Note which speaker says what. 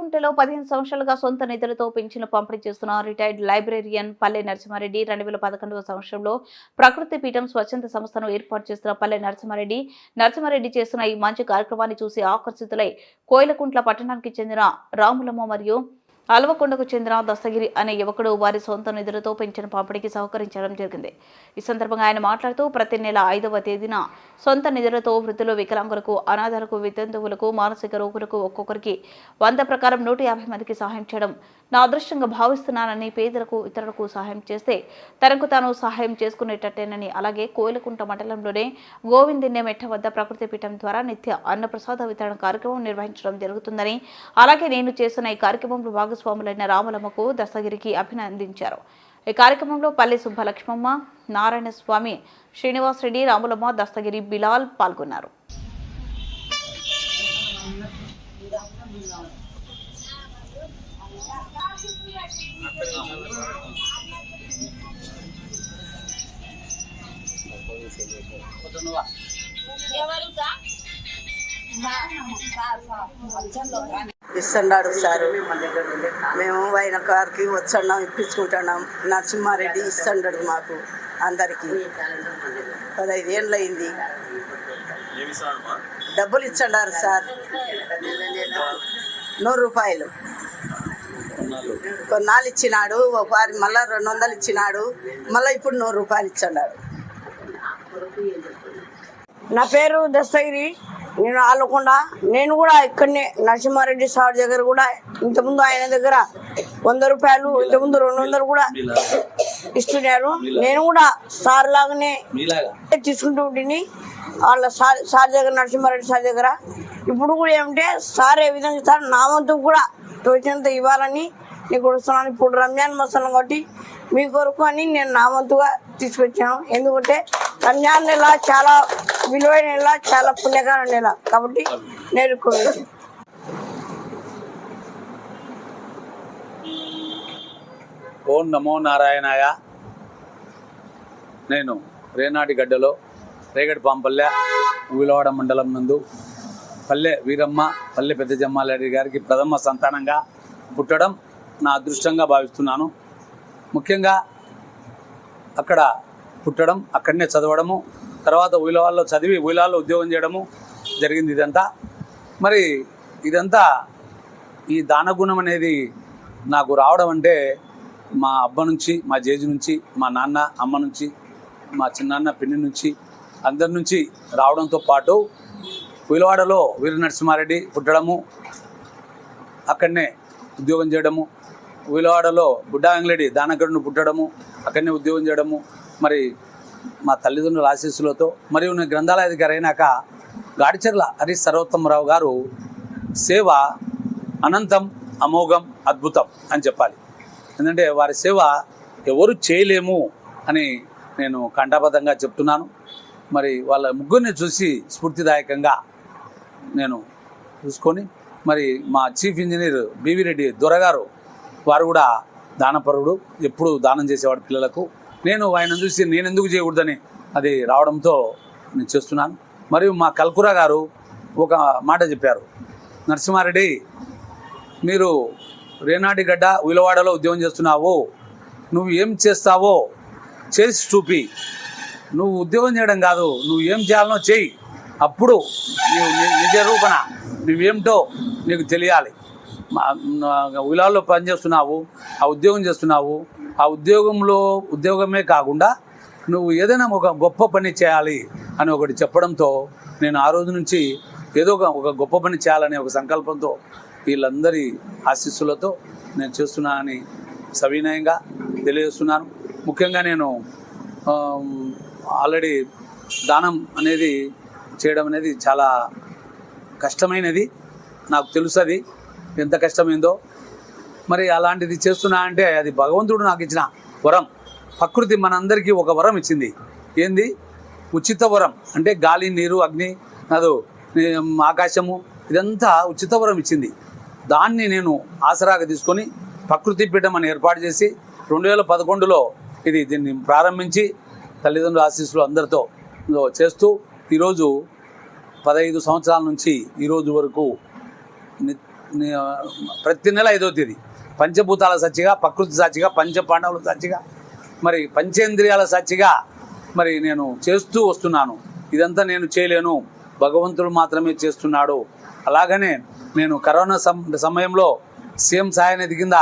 Speaker 1: కల్వకుంటలో పదిహేను సంవత్సరాలుగా సొంత నిధులతో పింఛను పంపిణీ చేస్తున్న రిటైర్డ్ లైబ్రేరియన్ పల్లె నరసింహారెడ్డి రెండు వేల పదకొండవ సంవత్సరంలో ప్రకృతి పీఠం స్వచ్ఛంద సంస్థను ఏర్పాటు చేస్తున్న పల్లె నరసింహారెడ్డి. నరసింహారెడ్డి చేస్తున్న ఈ మంచి కార్యక్రమాన్ని చూసి ఆకర్షితులై కోయిలకుంట్ల పట్టణానికి చెందిన రాములమ్మ మరియు అల్వకొండకు చెందిన దస్తగిరి అనే యువకుడు వారి సొంత నిధులతో పెంచిన పంపిణీకి సహకరించడం జరిగింది. ఈ సందర్భంగా ఆయన మాట్లాడుతూ ప్రతి నెల ఐదవ తేదీన సొంత నిధులతో వృద్ధులు వికలాంగులకు అనాథలకు వితంతువులకు మానసిక రోగులకు ఒక్కొక్కరికి వంద ప్రకారం నూట యాభై మందికి సహాయం చేయడం నా అదృష్టంగా భావిస్తున్నానని పేదలకు ఇతరులకు సహాయం చేస్తే తనకు తాను సహాయం చేసుకునేటట్టేనని అలాగే కోయిలకుంట మండలంలోనే గోవిందిన్య మెట్ట వద్ద ప్రకృతి పీఠం ద్వారా నిత్య అన్నప్రసాద వితరణ కార్యక్రమం నిర్వహించడం జరుగుతుందని అలాగే నేను చేస్తున్న ఈ కార్యక్రమంలో భాగస్వాములైన రామలమ్మకు దస్తగిరికి అభినందించారు. ఈ కార్యక్రమంలో పల్లె సుబ్బలక్ష్మమ్మ నారాయణ స్వామి శ్రీనివాస్ రెడ్డి రాములమ్మ దస్తగిరి బిలాల్ పాల్గొన్నారు.
Speaker 2: ఇస్తున్నాడు సారు. మేము ఆయన గారికి వచ్చన్నాం ఇప్పించుకుంటున్నాం. నరసింహారెడ్డి ఇస్తున్నాడు మాకు అందరికీ. పదహైదు ఏళ్ళు అయింది డబ్బులు ఇచ్చన్నారు సార్. నూరు రూపాయలు. కొన్నాళ్ళు ఇచ్చినాడు ఒకసారి మళ్ళీ రెండు వందలు ఇచ్చినాడు మళ్ళీ ఇప్పుడు నూరు రూపాయలు ఇచ్చన్నాడు
Speaker 3: నా పేరు దస్తగిరి. నేను ఆలకొండ నేను కూడా ఇక్కడనే నరసింహారెడ్డి సార్ దగ్గర కూడా ఇంతకుముందు ఆయన దగ్గర వంద రూపాయలు ఇంతకుముందు రెండు వందలు కూడా ఇస్తున్నారు నేను కూడా సార్ లాగానే తీసుకుంటూ ఉంటుంది వాళ్ళ సార్ సార్ దగ్గర నరసింహారెడ్డి సార్ దగ్గర. ఇప్పుడు కూడా ఏమంటే సార్ ఏ విధంగా ఇస్తారు నా వంతు కూడా తోచినంత ఇవ్వాలని నీకు వస్తున్నాను ఇప్పుడు రంజాన్ మసాలం కాబట్టి మీ కొరకు అని నేను నా వంతుగా తీసుకొచ్చాను. ఎందుకంటే రంజాన్ నెల చాలా విలువైన నెల చాలా పుణ్యకర నెల కాబట్టి నేను
Speaker 4: ఓం నమో నారాయణాయ. నేను రేనాటి గడ్డలో రేగడి పాంపల్లె ఊలవాడ మండలం నందు పల్లె వీరమ్మ పల్లె పెద్ద జమ్మారెడ్డి గారికి ప్రథమ సంతానంగా పుట్టడం నా అదృష్టంగా భావిస్తున్నాను. ముఖ్యంగా అక్కడ పుట్టడం అక్కడనే చదవడము తర్వాత ఊలవాళ్ళలో చదివి ఊలాల్లో ఉద్యోగం చేయడము జరిగింది ఇదంతా. మరి ఇదంతా ఈ దానగుణం అనేది నాకు రావడం అంటే మా అబ్బ నుంచి మా జేజు నుంచి మా నాన్న అమ్మ నుంచి మా చిన్నాన్న పిన్ని నుంచి అందరి నుంచి రావడంతో పాటు విలువాడలో వీర నరసింహారెడ్డి పుట్టడము అక్కడనే ఉద్యోగం చేయడము విలువాడలో బుడ్డా వెంగళరెడ్డి దానగడును పుట్టడము అక్కడనే ఉద్యోగం చేయడము మరి మా తల్లిదండ్రుల ఆశీస్సులతో మరియు నేను గ్రంథాలయాధికారి అయినాక గాడిచెర్ల హరీష్ సర్వోత్తమరావు గారు సేవ అనంతం అమోఘం అద్భుతం అని చెప్పాలి. ఎందుకంటే వారి సేవ ఎవరు చేయలేము అని నేను కంఠాబద్ధంగా చెప్తున్నాను. మరి వాళ్ళ ముగ్గురిని చూసి స్ఫూర్తిదాయకంగా నేను చూసుకొని మరి మా చీఫ్ ఇంజనీర్ బీవీ రెడ్డి దొరగారు వారు కూడా దానపరుడు ఎప్పుడు దానం చేసేవాడు పిల్లలకు. నేను ఆయన చూసి నేను ఎందుకు చేయకూడదని అది రావడంతో నేను చేస్తున్నాను. మరియు మా కల్కురా గారు ఒక మాట చెప్పారు. నరసింహారెడ్డి మీరు రేనాటిగడ్డ విలవాడలో ఉద్యోగం చేస్తున్నావు. నువ్వు ఏం చేస్తావో చేసి చూపి. నువ్వు ఉద్యోగం చేయడం కాదు నువ్వు ఏం చేయాలనో చెయ్యి. అప్పుడు నీవు నిజ రూపణ నువ్వేమిటో నీకు తెలియాలి. ఉలాల్లో పనిచేస్తున్నావు ఆ ఉద్యోగం చేస్తున్నావు ఆ ఉద్యోగంలో ఉద్యోగమే కాకుండా నువ్వు ఏదైనా ఒక గొప్ప పని చేయాలి అని ఒకటి చెప్పడంతో నేను ఆ రోజు నుంచి ఏదో ఒక ఒక గొప్ప పని చేయాలనే ఒక సంకల్పంతో వీళ్ళందరి ఆశీస్సులతో నేను చేస్తున్నానని సవినయంగా తెలియజేస్తున్నాను. ముఖ్యంగా నేను ఆల్రెడీ దానం అనేది చేయడం అనేది చాలా కష్టమైనది. నాకు తెలుసు అది ఎంత కష్టమైందో. మరి అలాంటిది చేస్తున్నా అంటే అది భగవంతుడు నాకు ఇచ్చిన వరం. ప్రకృతి మనందరికీ ఒక వరం ఇచ్చింది. ఏంది? ఉచిత వరం. అంటే గాలి నీరు అగ్ని అదో ఆకాశము ఇదంతా ఉచిత వరం ఇచ్చింది. దాన్ని నేను ఆసరాగా తీసుకొని ప్రకృతి పీఠం అని ఏర్పాటు చేసి రెండు వేల పదకొండులో ఇది దీన్ని ప్రారంభించి తల్లిదండ్రుల ఆశీస్సులు అందరితో చేస్తూ ఈరోజు పదహైదు సంవత్సరాల నుంచి ఈరోజు వరకు ప్రతి నెల ఐదో తేదీ. పంచభూతాల సచ్చిగా ప్రకృతి సాక్షిగా పంచపాండవుల సాక్షిగా మరి పంచేంద్రియాల సాక్షిగా మరి నేను చేస్తూ వస్తున్నాను. ఇదంతా నేను చేయలేను. భగవంతుడు మాత్రమే చేస్తున్నాడు. అలాగనే నేను కరోనా సమయంలో సీఎం సహాయనిధి కింద